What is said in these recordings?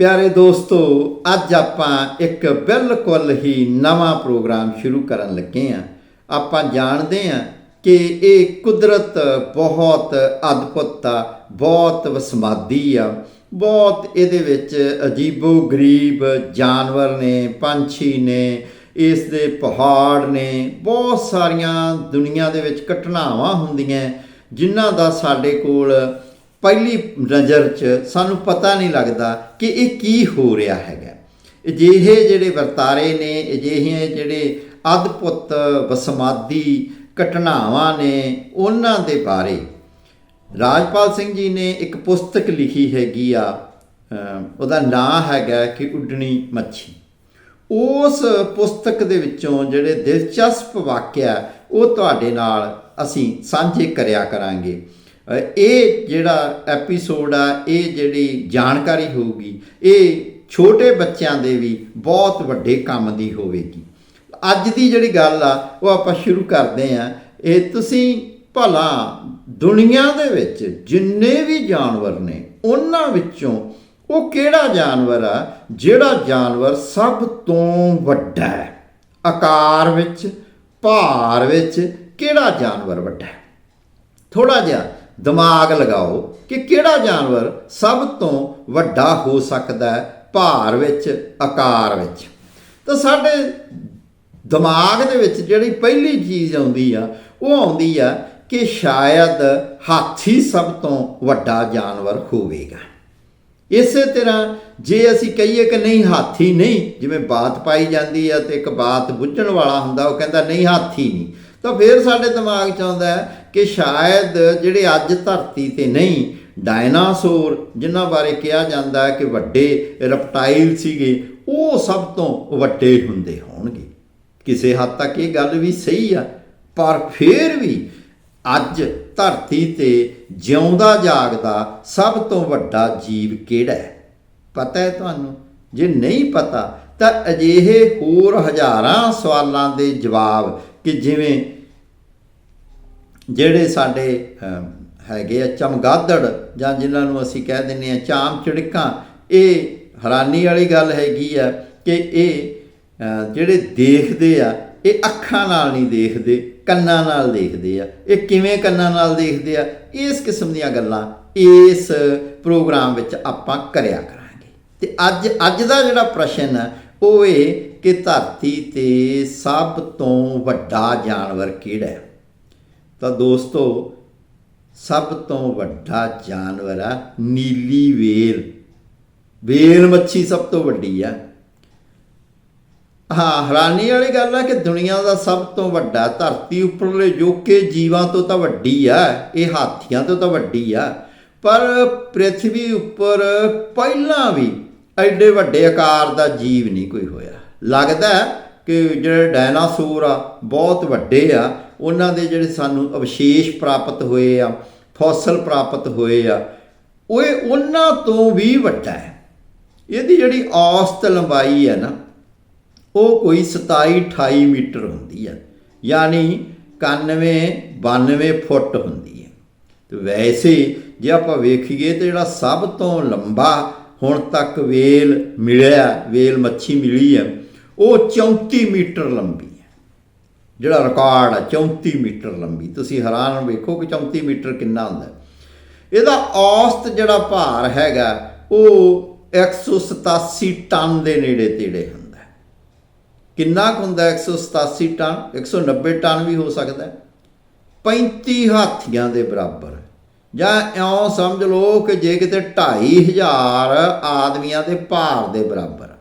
ਪਿਆਰੇ ਦੋਸਤੋ, ਅੱਜ ਆਪਾਂ ਇੱਕ ਬਿਲਕੁਲ ਹੀ ਨਵਾਂ ਪ੍ਰੋਗਰਾਮ ਸ਼ੁਰੂ ਕਰਨ ਲੱਗੇ ਹਾਂ। ਆਪਾਂ ਜਾਣਦੇ ਹਾਂ ਕਿ ਇਹ ਕੁਦਰਤ ਬਹੁਤ ਅਦਭੁਤ ਆ, ਬਹੁਤ ਵਸਮਾਦੀ ਆ, ਬਹੁਤ ਇਹਦੇ ਵਿੱਚ ਅਜੀਬੋ ਗਰੀਬ ਜਾਨਵਰ ਨੇ, ਪੰਛੀ ਨੇ, ਇਸ ਦੇ ਪਹਾੜ ਨੇ, ਬਹੁਤ ਸਾਰੀਆਂ ਦੁਨੀਆ ਦੇ ਵਿੱਚ ਘਟਨਾਵਾਂ ਹੁੰਦੀਆਂ, ਜਿਨ੍ਹਾਂ ਦਾ ਸਾਡੇ ਕੋਲ ਪਹਿਲੀ ਨਜ਼ਰ 'ਚ ਸਾਨੂੰ ਪਤਾ ਨਹੀਂ ਲੱਗਦਾ ਕਿ ਇਹ ਕੀ ਹੋ ਰਿਹਾ ਹੈਗਾ। ਅਜਿਹੇ ਜਿਹੜੇ ਵਰਤਾਰੇ ਨੇ ਅਜਿਹੇ ਜਿਹੜੇ ਅਦਭੁਤ ਵਸਮਾਦੀ ਘਟਨਾਵਾਂ ਨੇ, ਉਹਨਾਂ ਦੇ ਬਾਰੇ ਰਾਜਪਾਲ ਸਿੰਘ ਜੀ ਨੇ ਇੱਕ ਪੁਸਤਕ ਲਿਖੀ ਹੈਗੀ ਆ ਉਹਦਾ ਨਾਂ ਹੈਗਾ ਕਿ ਉੱਡਣੀ ਮੱਛੀ। ਉਸ ਪੁਸਤਕ ਦੇ ਵਿੱਚੋਂ ਜਿਹੜੇ ਦਿਲਚਸਪ ਵਾਕਿਆ ਉਹ ਤੁਹਾਡੇ ਨਾਲ ਅਸੀਂ ਸਾਂਝੇ ਕਰਿਆ ਕਰਾਂਗੇ। ਇਹ ਜਿਹੜਾ ਐਪੀਸੋਡ ਆ, ਇਹ ਜਿਹੜੀ ਜਾਣਕਾਰੀ ਹੋਊਗੀ, ਇਹ ਛੋਟੇ ਬੱਚਿਆਂ ਦੇ ਵੀ ਬਹੁਤ ਵੱਡੇ ਕੰਮ ਦੀ ਹੋਵੇਗੀ। ਅੱਜ ਦੀ ਜਿਹੜੀ ਗੱਲ ਆ, ਉਹ ਆਪਾਂ ਸ਼ੁਰੂ ਕਰਦੇ ਆ ਇਹ ਤੁਸੀਂ ਭਲਾ ਦੁਨੀਆ ਦੇ ਵਿੱਚ ਜਿੰਨੇ ਵੀ ਜਾਨਵਰ ਨੇ, ਉਹਨਾਂ ਵਿੱਚੋਂ ਉਹ ਕਿਹੜਾ ਜਾਨਵਰ ਆ, ਜਿਹੜਾ ਜਾਨਵਰ ਸਭ ਤੋਂ ਵੱਡਾ ਹੈ? ਆਕਾਰ ਵਿੱਚ, ਭਾਰ ਵਿੱਚ ਕਿਹੜਾ ਜਾਨਵਰ ਵੱਡਾ ਹੈ? ਥੋੜਾ ਜਿਹਾ ਦਿਮਾਗ ਲਗਾਓ ਕਿ ਕਿਹੜਾ ਜਾਨਵਰ ਸਭ ਤੋਂ ਵੱਡਾ ਹੋ ਸਕਦਾ ਹੈ ਭਾਰ ਵਿੱਚ, ਆਕਾਰ ਵਿੱਚ। ਤਾਂ ਸਾਡੇ ਦਿਮਾਗ ਦੇ ਵਿੱਚ ਜਿਹੜੀ ਪਹਿਲੀ ਚੀਜ਼ ਆਉਂਦੀ ਆ, ਉਹ ਆਉਂਦੀ ਆ ਕਿ ਸ਼ਾਇਦ ਹਾਥੀ ਸਭ ਤੋਂ ਵੱਡਾ ਜਾਨਵਰ ਹੋਵੇਗਾ। ਇਸੇ ਤਰ੍ਹਾਂ ਜੇ ਅਸੀਂ ਕਹੀਏ ਕਿ ਨਹੀਂ, ਹਾਥੀ ਨਹੀਂ, ਜਿਵੇਂ ਬਾਤ ਪਾਈ ਜਾਂਦੀ ਆ ਤੇ ਇੱਕ ਬਾਤ ਬੁੱਝਣ ਵਾਲਾ ਹੁੰਦਾ, ਉਹ ਕਹਿੰਦਾ ਨਹੀਂ, ਹਾਥੀ ਨਹੀਂ। ਤਾਂ ਫਿਰ ਸਾਡੇ ਦਿਮਾਗ 'ਚ ਆਉਂਦਾ ਹੈ ਕਿ ਸ਼ਾਇਦ ਜਿਹੜੇ ਅੱਜ ਧਰਤੀ ਤੇ ਨਹੀਂ, ਡਾਇਨਾਸੌਰ, ਜਿਨ੍ਹਾਂ ਬਾਰੇ ਕਿਹਾ ਜਾਂਦਾ ਹੈ ਕਿ ਵੱਡੇ ਰੈਪਟਾਈਲ ਸੀਗੇ, ਉਹ ਸਭ ਤੋਂ ਵੱਡੇ ਹੁੰਦੇ ਹੋਣਗੇ। ਕਿਸੇ ਹੱਦ ਤੱਕ ਇਹ ਗੱਲ ਵੀ ਸਹੀ ਆ, ਪਰ ਫਿਰ ਵੀ ਅੱਜ ਧਰਤੀ ਤੇ ਜਿਉਂਦਾ ਜਾਗਦਾ ਸਭ ਤੋਂ ਵੱਡਾ ਜੀਵ ਕਿਹੜਾ ਹੈ? ਪਤਾ ਹੈ ਤੁਹਾਨੂੰ? ਜੇ ਨਹੀਂ ਪਤਾ, ਤਾਂ ਅਜਿਹੇ ਹੋਰ ਹਜ਼ਾਰਾਂ ਸਵਾਲਾਂ ਦੇ ਜਵਾਬ ਕਿ ਜਿਵੇਂ ਜਿਹੜੇ ਸਾਡੇ ਹੈਗੇ ਆ ਚਮਗਾਦੜ ਜਾਂ ਜਿਨ੍ਹਾਂ ਨੂੰ ਅਸੀਂ ਕਹਿ ਦਿੰਦੇ ਆ ਚਾਮ ਚਿੜਕਾਂ, ਇਹ ਹੈਰਾਨੀ ਵਾਲੀ ਗੱਲ ਹੈਗੀ ਆ ਕਿ ਇਹ ਜਿਹੜੇ ਦੇਖਦੇ ਆ, ਇਹ ਅੱਖਾਂ ਨਾਲ ਨਹੀਂ ਦੇਖਦੇ, ਕੰਨਾਂ ਨਾਲ ਦੇਖਦੇ ਆ। ਇਹ ਕਿਵੇਂ ਕੰਨਾਂ ਨਾਲ ਦੇਖਦੇ ਆ? ਇਸ ਕਿਸਮ ਦੀਆਂ ਗੱਲਾਂ ਇਸ ਪ੍ਰੋਗਰਾਮ ਵਿੱਚ ਆਪਾਂ ਕਰਿਆ ਕਰਾਂਗੇ। ਤੇ ਅੱਜ ਅੱਜ ਦਾ ਜਿਹੜਾ ਪ੍ਰਸ਼ਨ ਆ, ਉਹ ਇਹ ਕਿ ਧਰਤੀ ਤੇ ਸਭ ਤੋਂ ਵੱਡਾ ਜਾਨਵਰ ਕਿਹੜਾ ਹੈ? ਤਾਂ ਦੋਸਤੋ, ਸਭ ਤੋਂ ਵੱਡਾ ਜਾਨਵਰ ਆ ਨੀਲੀ ਵੇਲ। ਵੇਲ ਮੱਛੀ ਸਭ ਤੋਂ ਵੱਡੀ ਆ। ਹਾਂ, ਹੈਰਾਨੀ ਵਾਲੀ ਗੱਲ ਆ ਕਿ ਦੁਨੀਆ ਦਾ ਸਭ ਤੋਂ ਵੱਡਾ ਧਰਤੀ ਉੱਪਰਲੇ ਜੋਕੇ ਜੀਵਾਂ ਤੋਂ ਤਾਂ ਵੱਡੀ ਆ, ਇਹ ਹਾਥੀਆਂ ਤੋਂ ਤਾਂ ਵੱਡੀ ਆ। ਪਰ ਪ੍ਰithvi ਉੱਪਰ ਪਹਿਲਾਂ ਵੀ ਐਡੇ ਵੱਡੇ ਆਕਾਰ ਦਾ ਜੀਵ ਨਹੀਂ ਕੋਈ ਹੋਇਆ। ਲੱਗਦਾ ਕਿ ਜਿਹੜੇ ਡਾਇਨਾਸੌਰ ਆ, ਬਹੁਤ ਵੱਡੇ ਆ ਉਹਨਾਂ ਦੇ ਜਿਹੜੇ ਸਾਨੂੰ ਅਵਸ਼ੇਸ਼ ਪ੍ਰਾਪਤ ਹੋਏ ਆ, ਫੌਸਲ ਪ੍ਰਾਪਤ ਹੋਏ ਆ ਉਹ ਉਹਨਾਂ ਤੋਂ ਵੀ ਵੱਡਾ ਹੈ। ਇਹਦੀ ਜਿਹੜੀ ਔਸਤ ਲੰਬਾਈ ਹੈ ਨਾ, ਉਹ ਕੋਈ 27 28 ਮੀਟਰ ਹੁੰਦੀ ਹੈ, ਯਾਨੀ 91 92 ਫੁੱਟ ਹੁੰਦੀ ਹੈ। ਤੇ ਵੈਸੇ ਜੇ ਆਪਾਂ ਵੇਖੀਏ ਤੇ ਜਿਹੜਾ ਸਭ ਤੋਂ ਲੰਬਾ ਹੁਣ ਤੱਕ ਵੇਲ ਮਿਲਿਆ, ਵੇਲ ਮੱਛੀ ਮਿਲੀ ਹੈ, ਉਹ 34 ਮੀਟਰ ਲੰਬੀ ਜਿਹੜਾ ਰਿਕਾਰਡ ਹੈ 34 ਮੀਟਰ ਲੰਬੀ। ਤੁਸੀਂ ਹੈਰਾਨ ਵੇਖੋ ਕਿ 34 ਮੀਟਰ ਕਿੰਨਾ ਹੁੰਦਾ ਇਹਦਾ ਔਸਤ ਜਿਹੜਾ ਭਾਰ ਹੈਗਾ, ਉਹ 187 ਟਨ ਦੇ ਨੇੜੇ ਤੇੜੇ ਹੁੰਦਾ ਕਿੰਨਾ ਕੁ ਹੁੰਦਾ ਹੈ 187 ਟਨ? 190 ਟਨ ਵੀ ਹੋ ਸਕਦਾ ਹੈ। 35 ਹਾਥੀਆਂ ਦੇ ਬਰਾਬਰ। ਜਾਂ ਇਉਂ ਸਮਝ ਲਓ ਕਿ ਜੇ ਕਿਤੇ 2500 ਆਦਮੀਆਂ ਦੇ ਭਾਰ ਦੇ ਬਰਾਬਰ ਹੈ।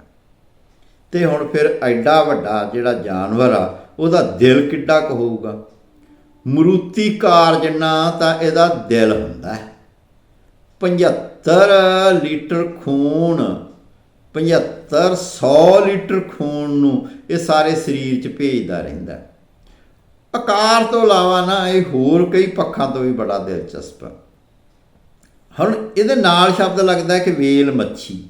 ਤੇ ਹੁਣ ਫਿਰ ਐਡਾ ਵੱਡਾ ਜਿਹੜਾ ਜਾਨਵਰ ਆ ਉਹਦਾ ਦਿਲ ਕਿੱਡਾ ਕੁ ਹੋਊਗਾ। ਮਰੂਤੀ ਕਾਰ ਜਿੰਨਾ ਤਾਂ ਇਹਦਾ ਦਿਲ ਹੁੰਦਾ ਹੈ। 75 ਲੀਟਰ ਖੂਨ 75 100 ਲੀਟਰ ਖੂਨ ਨੂੰ ਇਹ ਸਾਰੇ ਸਰੀਰ 'ਚ ਭੇਜਦਾ ਰਹਿੰਦਾ ਆਕਾਰ ਤੋਂ ਇਲਾਵਾ ਨਾ ਇਹ ਹੋਰ ਕਈ ਪੱਖਾਂ ਤੋਂ ਵੀ ਬੜਾ ਦਿਲਚਸਪ ਹੈ। ਹੁਣ ਇਹਦੇ ਨਾਲ ਸ਼ਬਦ ਲੱਗਦਾ ਹੈ ਕਿ ਵੇਲ ਮੱਛੀ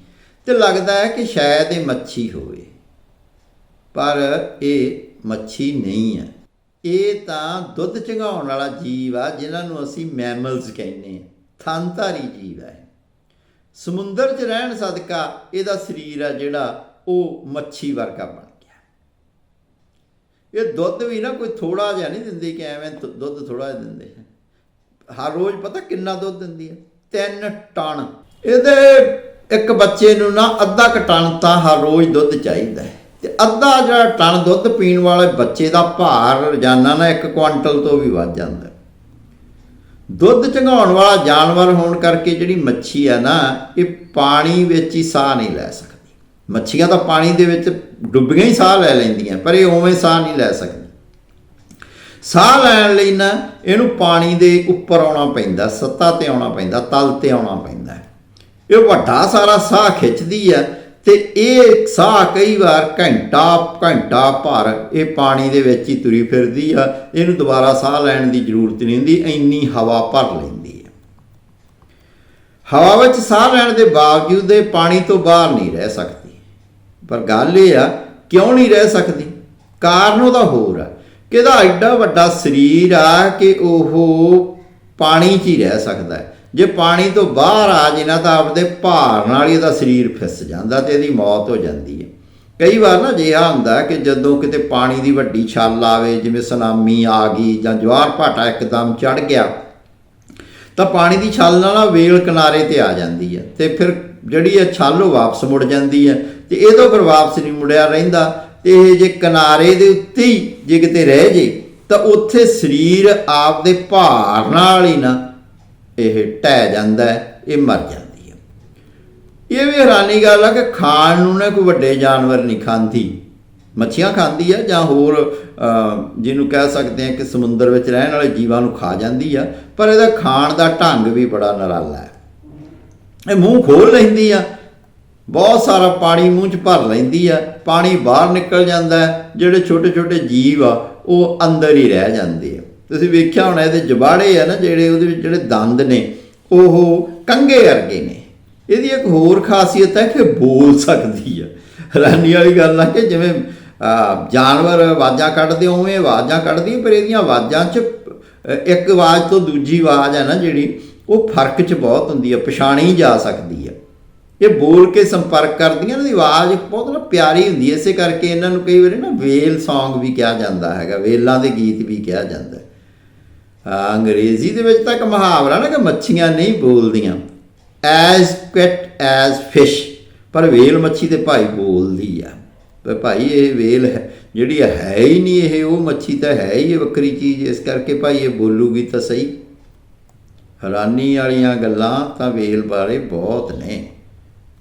ਤੇ ਲੱਗਦਾ ਹੈ ਕਿ ਸ਼ਾਇਦ ਇਹ ਮੱਛੀ ਹੋਵੇ। ਪਰ ਇਹ ਮੱਛੀ ਨਹੀਂ ਹੈ। ਇਹ ਤਾਂ ਦੁੱਧ ਚੰਗਾਉਣ ਵਾਲਾ ਜੀਵ ਆ, ਜਿਨ੍ਹਾਂ ਨੂੰ ਅਸੀਂ ਮੈਮਲਸ ਕਹਿੰਦੇ ਹਾਂ। ਥਣਧਾਰੀ ਜੀਵ ਹੈ ਸਮੁੰਦਰ 'ਚ ਰਹਿਣ ਸਦਕਾ ਇਹਦਾ ਸਰੀਰ ਆ ਜਿਹੜਾ ਉਹ ਮੱਛੀ ਵਰਗਾ ਬਣ ਗਿਆ। ਇਹ ਦੁੱਧ ਵੀ ਨਾ ਕੋਈ ਥੋੜਾ ਜਿਹਾ ਨਹੀਂ ਦਿੰਦੀ ਕਿ ਐਵੇਂ ਦੁੱਧ ਥੋੜਾ ਜਿਹਾ ਦਿੰਦੇ ਹਰ ਰੋਜ਼ ਪਤਾ ਕਿੰਨਾ ਦੁੱਧ ਦਿੰਦੀ ਹੈ 3 ਟਨ ਇਹਦੇ ਇੱਕ ਬੱਚੇ ਨੂੰ ਨਾ ਅੱਧਾ ਕੁ ਟਨ ਤਾਂ ਹਰ ਰੋਜ਼ ਦੁੱਧ ਚਾਹੀਦਾ ਹੈ। ਤੇ ਅੱਧਾ ਜਿਹੜਾ ਟਨ ਦੁੱਧ ਪੀਣ ਵਾਲੇ ਬੱਚੇ ਦਾ ਭਾਰ ਰੋਜ਼ਾਨਾ ਨਾ 1 ਕੁਆਂਟਲ ਤੋਂ ਵੀ ਵੱਧ ਜਾਂਦਾ। ਦੁੱਧ ਚੰਗਾਉਣ ਵਾਲਾ ਜਾਨਵਰ ਹੋਣ ਕਰਕੇ ਜਿਹੜੀ ਮੱਛੀ ਆ ਨਾ, ਇਹ ਪਾਣੀ ਵਿੱਚ ਹੀ ਸਾਹ ਨਹੀਂ ਲੈ ਸਕਦੀ। ਮੱਛੀਆਂ ਤਾਂ ਪਾਣੀ ਦੇ ਵਿੱਚ ਡੁੱਬੀਆਂ ਹੀ ਸਾਹ ਲੈ ਲੈਂਦੀਆਂ, ਪਰ ਇਹ ਉਵੇਂ ਸਾਹ ਨਹੀਂ ਲੈ ਸਕਦੀ। ਸਾਹ ਲੈਣ ਲਈ ਨਾ ਇਹਨੂੰ ਪਾਣੀ ਦੇ ਉੱਪਰ ਆਉਣਾ ਪੈਂਦਾ, ਸੱਤਾ ਤੇ ਆਉਣਾ ਪੈਂਦਾ, ਤਲ ਤੇ ਆਉਣਾ ਪੈਂਦਾ। ਇਹ ਵੱਡਾ ਸਾਰਾ ਸਾਹ ਖਿੱਚਦੀ ਹੈ ਤੇ ਇਹ ਸਾਹ ਕਈ ਵਾਰ ਘੰਟਾ ਘੰਟਾ ਭਰ ਇਹ ਪਾਣੀ ਦੇ ਵਿੱਚ ਹੀ ਤੁਰੀ ਫਿਰਦੀ ਆ। ਇਹਨੂੰ ਦੁਬਾਰਾ ਸਾਹ ਲੈਣ ਦੀ ਜ਼ਰੂਰਤ ਨਹੀਂ ਹੁੰਦੀ, ਇੰਨੀ ਹਵਾ ਭਰ ਲੈਂਦੀ ਹੈ ਹਵਾ ਵਿੱਚ ਸਾਹ ਲੈਣ ਦੇ ਬਾਵਜੂਦ ਇਹ ਪਾਣੀ ਤੋਂ ਬਾਹਰ ਨਹੀਂ ਰਹਿ ਸਕਦੀ। ਪਰ ਗੱਲ ਇਹ ਆ, ਕਿਉਂ ਨਹੀਂ ਰਹਿ ਸਕਦੀ? ਕਾਰਨ ਉਹਦਾ ਹੋਰ ਆ ਕਿ ਇਹਦਾ ਐਡਾ ਵੱਡਾ ਸਰੀਰ ਆ ਕਿ ਉਹ ਪਾਣੀ 'ਚ ਹੀ ਰਹਿ ਸਕਦਾ ਹੈ। ਜੇ ਪਾਣੀ ਤੋਂ ਬਾਹਰ ਆ ਜੇ ਨਾ ਤਾਂ ਆਪਦੇ ਭਾਰ ਨਾਲ ਹੀ ਇਹਦਾ ਸਰੀਰ ਫਿਸ ਜਾਂਦਾ ਤੇ ਇਹਦੀ ਮੌਤ ਹੋ ਜਾਂਦੀ ਹੈ। ਕਈ ਵਾਰ ਨਾ ਅਜਿਹਾ ਹੁੰਦਾ ਕਿ ਜਦੋਂ ਕਿਤੇ ਪਾਣੀ ਦੀ ਵੱਡੀ ਛੱਲ ਆਵੇ, ਜਿਵੇਂ ਸੁਨਾਮੀ ਆ ਗਈ ਜਾਂ ਜਵਾਰ ਭਾਟਾ ਇੱਕਦਮ ਚੜ ਗਿਆ, ਤਾਂ ਪਾਣੀ ਦੀ ਛੱਲ ਨਾਲ ਨਾ ਵੇਲ ਕਿਨਾਰੇ ਤੇ ਆ ਜਾਂਦੀ ਹੈ ਤੇ ਫਿਰ ਜਿਹੜੀ ਇਹ ਛੱਲ ਉਹ ਵਾਪਸ ਮੁੜ ਜਾਂਦੀ ਹੈ ਤੇ ਇਹ ਤੋਂ ਫਿਰ ਵਾਪਸ ਨਹੀਂ ਮੁੜਿਆ ਰਹਿੰਦਾ। ਤੇ ਇਹ ਜੇ ਕਿਨਾਰੇ ਦੇ ਉੱਤੇ ਹੀ ਜੇ ਕਿਤੇ ਰਹਿ ਜੇ, ਤਾਂ ਉੱਥੇ ਸਰੀਰ ਆਪਦੇ ਭਾਰ ਨਾਲ ਹੀ ਨਾ ਇਹ ਟਹਿ ਜਾਂਦਾ ਇਹ ਮਰ ਜਾਂਦੀ ਹੈ। ਇਹ ਵੀ ਹੈਰਾਨੀ ਗੱਲ ਆ ਕਿ ਖਾਣ ਨੂੰ ਨਾ ਕੋਈ ਵੱਡੇ ਜਾਨਵਰ ਨਹੀਂ ਖਾਂਦੀ। ਮੱਛੀਆਂ ਖਾਂਦੀ ਆ ਜਾਂ ਹੋਰ ਜਿਹਨੂੰ ਕਹਿ ਸਕਦੇ ਆ ਕਿ ਸਮੁੰਦਰ ਵਿੱਚ ਰਹਿਣ ਵਾਲੇ ਜੀਵਾਂ ਨੂੰ ਖਾ ਜਾਂਦੀ ਆ, ਪਰ ਇਹਦਾ ਖਾਣ ਦਾ ਢੰਗ ਵੀ ਬੜਾ ਨਰਾਲਾ ਹੈ। ਇਹ ਮੂੰਹ ਖੋਲ ਲੈਂਦੀ ਆ, ਬਹੁਤ ਸਾਰਾ ਪਾਣੀ ਮੂੰਹ 'ਚ ਭਰ ਲੈਂਦੀ ਆ, ਪਾਣੀ ਬਾਹਰ ਨਿਕਲ ਜਾਂਦਾ ਜਿਹੜੇ ਛੋਟੇ ਛੋਟੇ ਜੀਵ ਆ, ਉਹ ਅੰਦਰ ਹੀ ਰਹਿ ਜਾਂਦੇ ਆ। ਤੁਸੀਂ ਵੇਖਿਆ ਹੋਣਾ ਇਹਦੇ ਜਬਾੜੇ ਆ ਨਾ ਜਿਹੜੇ ਉਹਦੇ ਵਿੱਚ ਜਿਹੜੇ ਦੰਦ ਨੇ, ਉਹ ਕੰਗੇ ਵਰਗੇ ਨੇ। ਇਹਦੀ ਇੱਕ ਹੋਰ ਖਾਸੀਅਤ ਹੈ ਕਿ ਬੋਲ ਸਕਦੀ ਆ। ਹੈਰਾਨੀ ਵਾਲੀ ਗੱਲ ਆ ਕਿ ਜਿਵੇਂ ਜਾਨਵਰ ਆਵਾਜ਼ਾਂ ਕੱਢਦੇ ਉਵੇਂ ਆਵਾਜ਼ਾਂ ਕੱਢਦੀ, ਪਰ ਇਹਦੀਆਂ ਆਵਾਜ਼ਾਂ 'ਚ ਇੱਕ ਆਵਾਜ਼ ਤੋਂ ਦੂਜੀ ਆਵਾਜ਼ ਹੈ ਨਾ ਜਿਹੜੀ, ਉਹ ਫ਼ਰਕ 'ਚ ਬਹੁਤ ਹੁੰਦੀ ਆ, ਪਛਾਣੀ ਜਾ ਸਕਦੀ ਆ। ਇਹ ਬੋਲ ਕੇ ਸੰਪਰਕ ਕਰਦੀਆਂ ਇਹਨਾਂ ਦੀ ਆਵਾਜ਼ ਬਹੁਤ ਨਾ ਪਿਆਰੀ ਹੁੰਦੀ ਹੈ ਇਸੇ ਕਰਕੇ ਇਹਨਾਂ ਨੂੰ ਕਈ ਵਾਰੀ ਨਾ ਵੇਲ Song ਵੀ ਕਿਹਾ ਜਾਂਦਾ ਹੈਗਾ, ਵੇਲਾਂ ਦੇ ਗੀਤ ਵੀ ਕਿਹਾ ਜਾਂਦਾ। ਅੰਗਰੇਜ਼ੀ ਦੇ ਵਿੱਚ ਤਾਂ ਇੱਕ ਮੁਹਾਵਰਾ ਨਾ ਕਿ ਮੱਛੀਆਂ ਨਹੀਂ ਬੋਲਦੀਆਂ। ਐਜ਼ ਕੁਇਟ ਐਜ਼ ਫਿਸ਼ ਪਰ ਵੇਲ ਮੱਛੀ ਤੇ ਭਾਈ ਬੋਲਦੀ ਆ। ਪਰ ਭਾਈ ਇਹ ਵੇਲ ਹੈ, ਜਿਹੜੀ ਹੈ ਹੀ ਨਹੀਂ ਇਹ, ਉਹ ਮੱਛੀ ਤਾਂ ਹੈ ਹੀ ਇਹ ਵੱਖਰੀ ਚੀਜ਼, ਇਸ ਕਰਕੇ ਭਾਈ ਇਹ ਬੋਲੂਗੀ ਤਾਂ ਸਹੀ। ਹੈਰਾਨੀ ਵਾਲੀਆਂ ਗੱਲਾਂ ਤਾਂ ਵੇਲ ਬਾਰੇ ਬਹੁਤ ਨੇ।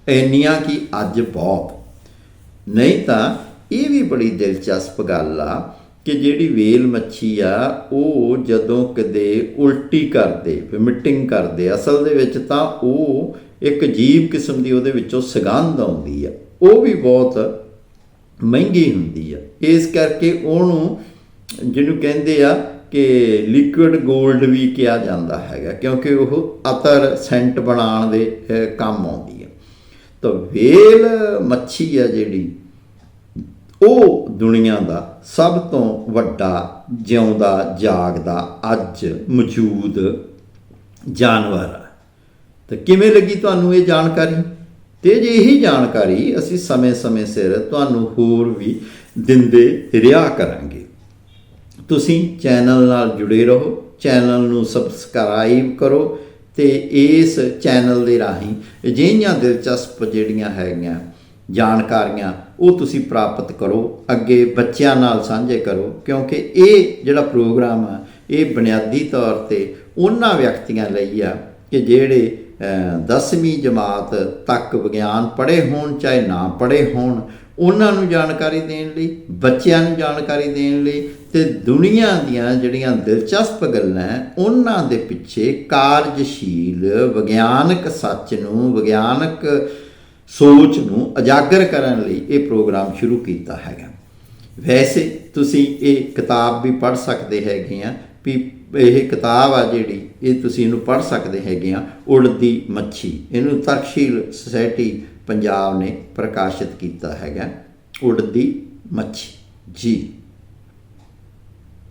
ਇੰਨੀਆਂ ਕਿ ਅੱਜ ਬਹੁਤ। ਨਹੀਂ ਤਾਂ ਇਹ ਵੀ ਬੜੀ ਦਿਲਚਸਪ ਗੱਲ ਆ ਕਿ ਜਿਹੜੀ ਵੇਲ ਮੱਛੀ ਆ, ਉਹ ਜਦੋਂ ਕਦੇ ਉਲਟੀ ਕਰਦੇ ਵੋਮਿਟਿੰਗ ਕਰਦੇ, ਅਸਲ ਦੇ ਵਿੱਚ ਤਾਂ ਉਹ ਇੱਕ ਜੀਵ ਕਿਸਮ ਦੀ ਉਹਦੇ ਵਿੱਚੋਂ ਸੁਗੰਧ ਆਉਂਦੀ ਆ। ਉਹ ਵੀ ਬਹੁਤ ਮਹਿੰਗੀ ਹੁੰਦੀ ਆ। ਇਸ ਕਰਕੇ ਉਹਨੂੰ ਜਿਹਨੂੰ ਕਹਿੰਦੇ ਆ ਕਿ ਲਿਕੁਇਡ 골ਡ ਵੀ ਕਿਹਾ ਜਾਂਦਾ ਹੈਗਾ, ਕਿਉਂਕਿ ਉਹ ਅਤਰ ਸੈਂਟ ਬਣਾਉਣ ਦੇ ਕੰਮ ਆਉਂਦੀ ਆ। ਤਾਂ ਵੇਲ ਮੱਛੀ ਆ ਜਿਹੜੀ ਉਹ ਦੁਨੀਆ ਦਾ ਸਭ ਤੋਂ ਵੱਡਾ ਜਿਉਂਦਾ, ਜਾਗਦਾ, ਅੱਜ ਮੌਜੂਦ ਜਾਨਵਰ ਆ। ਤਾਂ ਕਿਵੇਂ ਲੱਗੀ ਤੁਹਾਨੂੰ ਇਹ ਜਾਣਕਾਰੀ? ਤੇ ਜੇ ਇਹੀ ਜਾਣਕਾਰੀ ਅਸੀਂ ਸਮੇਂ-ਸਮੇਂ ਸਿਰ ਤੁਹਾਨੂੰ ਹੋਰ ਵੀ ਦਿੰਦੇ ਰਿਹਾ ਕਰਾਂਗੇ। ਤੁਸੀਂ ਚੈਨਲ ਨਾਲ ਜੁੜੇ ਰਹੋ, ਚੈਨਲ ਨੂੰ ਸਬਸਕ੍ਰਾਈਬ ਕਰੋ ਤੇ ਇਸ ਚੈਨਲ ਦੇ ਰਾਹੀਂ ਅਜਿਹੀਆਂ ਦਿਲਚਸਪ ਜਿਹੜੀਆਂ ਹੈਗੀਆਂ ਜਾਣਕਾਰੀਆਂ ਉਹ ਤੁਸੀਂ ਪ੍ਰਾਪਤ ਕਰੋ, ਅੱਗੇ ਬੱਚਿਆਂ ਨਾਲ ਸਾਂਝੇ ਕਰੋ, ਕਿਉਂਕਿ ਇਹ ਜਿਹੜਾ ਪ੍ਰੋਗਰਾਮ ਆ, ਇਹ ਬੁਨਿਆਦੀ ਤੌਰ ਤੇ ਉਹਨਾਂ ਵਿਅਕਤੀਆਂ ਲਈ ਆ ਕਿ ਜਿਹੜੇ 10ਵੀਂ ਜਮਾਤ ਤੱਕ ਵਿਗਿਆਨ ਪੜ੍ਹੇ ਹੋਣ, ਚਾਹੇ ਨਾ ਪੜ੍ਹੇ ਹੋਣ, ਉਹਨਾਂ ਨੂੰ ਜਾਣਕਾਰੀ ਦੇਣ ਲਈ, ਬੱਚਿਆਂ ਨੂੰ ਜਾਣਕਾਰੀ ਦੇਣ ਲਈ ਤੇ ਦੁਨੀਆ ਦੀਆਂ ਜਿਹੜੀਆਂ ਦਿਲਚਸਪ ਗੱਲਾਂ ਉਹਨਾਂ ਦੇ ਪਿੱਛੇ ਕਾਰਜਸ਼ੀਲ, ਵਿਗਿਆਨਕ ਸੱਚ ਨੂੰ, ਵਿਗਿਆਨਕ ਸੋਚ ਨੂੰ ਉਜਾਗਰ ਕਰਨ ਲਈ ਇਹ ਪ੍ਰੋਗਰਾਮ ਸ਼ੁਰੂ ਕੀਤਾ ਹੈਗਾ। ਵੈਸੇ ਤੁਸੀਂ ਇਹ ਕਿਤਾਬ ਵੀ ਪੜ੍ਹ ਸਕਦੇ ਹੈਗੇ ਆ, ਵੀ ਇਹ ਕਿਤਾਬ ਆ ਜਿਹੜੀ, ਇਹ ਤੁਸੀਂ ਇਹਨੂੰ ਪੜ੍ਹ ਸਕਦੇ ਹੈਗੇ ਆ, ਉੜਦੀ ਮੱਛੀ। ਇਹਨੂੰ ਤਰਕਸ਼ੀਲ ਸੁਸਾਇਟੀ ਪੰਜਾਬ ਨੇ ਪ੍ਰਕਾਸ਼ਿਤ ਕੀਤਾ ਹੈਗਾ, ਉੜਦੀ ਮੱਛੀ। ਜੀ।